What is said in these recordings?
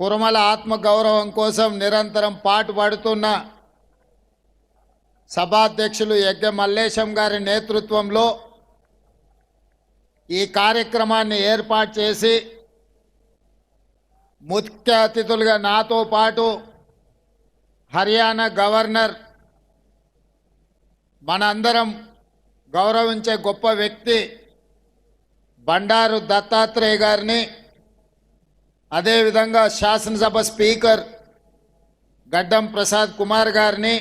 కురమల ఆత్మగౌరవం కోసం నిరంతరం పాటు పడుతున్న సభాధ్యక్షులు యజ్ఞ మల్లేశం గారి నేతృత్వంలో ఈ కార్యక్రమాన్ని ఏర్పాటు చేసి ముఖ్య అతిథులుగా నాతో పాటు హర్యానా గవర్నర్ మనందరం గౌరవించే గొప్ప వ్యక్తి బండారు దత్తాత్రేయ గారిని అదేవిధంగా శాసనసభ స్పీకర్ గడ్డం ప్రసాద్ కుమార్ గారిని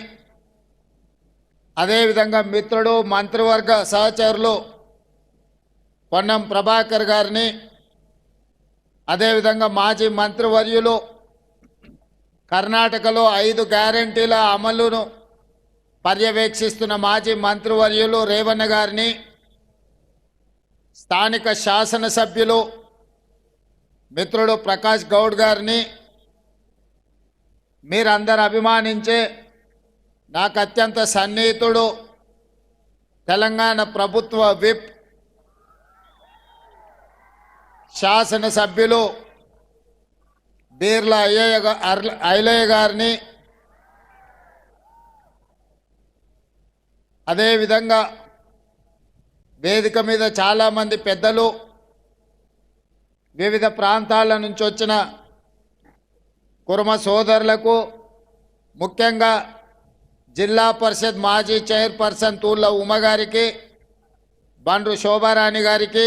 అదేవిధంగా మిత్రుడు మంత్రివర్గ సహచరులు పొన్నం ప్రభాకర్ గారిని అదేవిధంగా మాజీ మంత్రివర్యులు కర్ణాటకలో ఐదు గ్యారంటీల అమలును పర్యవేక్షిస్తున్న మాజీ మంత్రివర్యులు రేవణ్ గారిని స్థానిక శాసనసభ్యులు మిత్రుడు ప్రకాష్ గౌడ్ గారిని మీరందరు అభిమానించే నాకు అత్యంత సన్నిహితుడు తెలంగాణ ప్రభుత్వ విప్ శాసనసభ్యులు బీర్ల అయ్యయ్య అర్ల- ఐలయ్య గారిని అదేవిధంగా వేదిక మీద చాలామంది పెద్దలు వివిధ ప్రాంతాల నుంచి వచ్చిన కుర్మ సోదరులకు ముఖ్యంగా జిల్లా పరిషత్ మాజీ చైర్పర్సన్ తూళ్ళ ఉమ గారికి బండ్రు శోభారాణి గారికి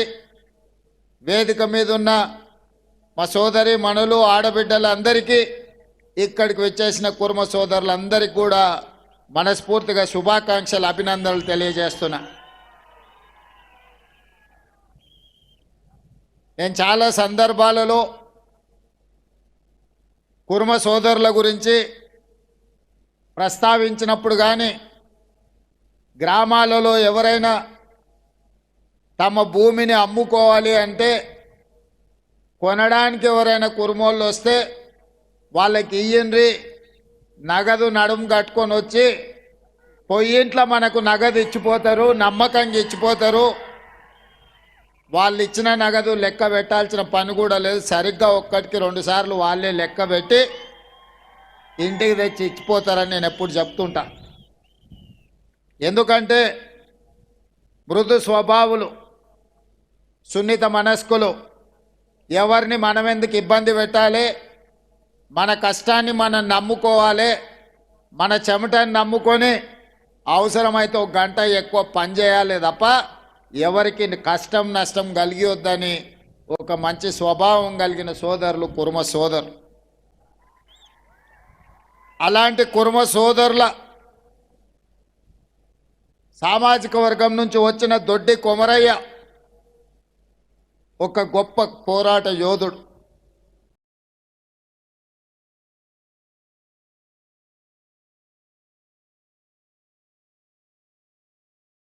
వేదిక మీద ఉన్న మా సోదరి మనులు ఆడబిడ్డలందరికీ ఇక్కడికి వచ్చేసిన కుర్మ సోదరులందరికీ కూడా మనస్ఫూర్తిగా శుభాకాంక్షలు అభినందనలు తెలియజేస్తున్నా. నేను చాలా సందర్భాలలో కుర్మ సోదరుల గురించి ప్రస్తావించినప్పుడు కానీ గ్రామాలలో ఎవరైనా తమ భూమిని అమ్ముకోవాలి అంటే కొనడానికి ఎవరైనా కుర్మోళ్ళు వస్తే వాళ్ళకి ఇయ్యండ్రి నగదు నడుము కట్టుకొని వచ్చి పొయ్యింట్లో మనకు నగదు ఇచ్చిపోతారు నమ్మకంగా ఇచ్చిపోతారు. వాళ్ళు ఇచ్చిన నగదు లెక్క పెట్టాల్సిన పని కూడా లేదు. సరిగ్గా ఒక్కటికి రెండు సార్లు వాళ్ళే లెక్క పెట్టి ఇంటికి తెచ్చి ఇచ్చిపోతారని నేను ఎప్పుడు చెప్తుంటా. ఎందుకంటే మృదు స్వభావులు సున్నిత మనస్కులు ఎవరిని మనం ఎందుకు ఇబ్బంది పెట్టాలి? మన కష్టాన్ని మనం నమ్ముకోవాలి మన చెమటని నమ్ముకొని అవసరమైతే ఒక గంట ఎక్కువ పని చేయాలి తప్ప ఎవరికి కష్టం నష్టం కలిగివద్దని ఒక మంచి స్వభావం కలిగిన సోదరులు కుర్మ సోదరులు అలాంటి కుర్మ సోదరుల సామాజిక వర్గం నుంచి వచ్చిన దొడ్డి కొమరయ్య ఒక గొప్ప పోరాట యోధుడు.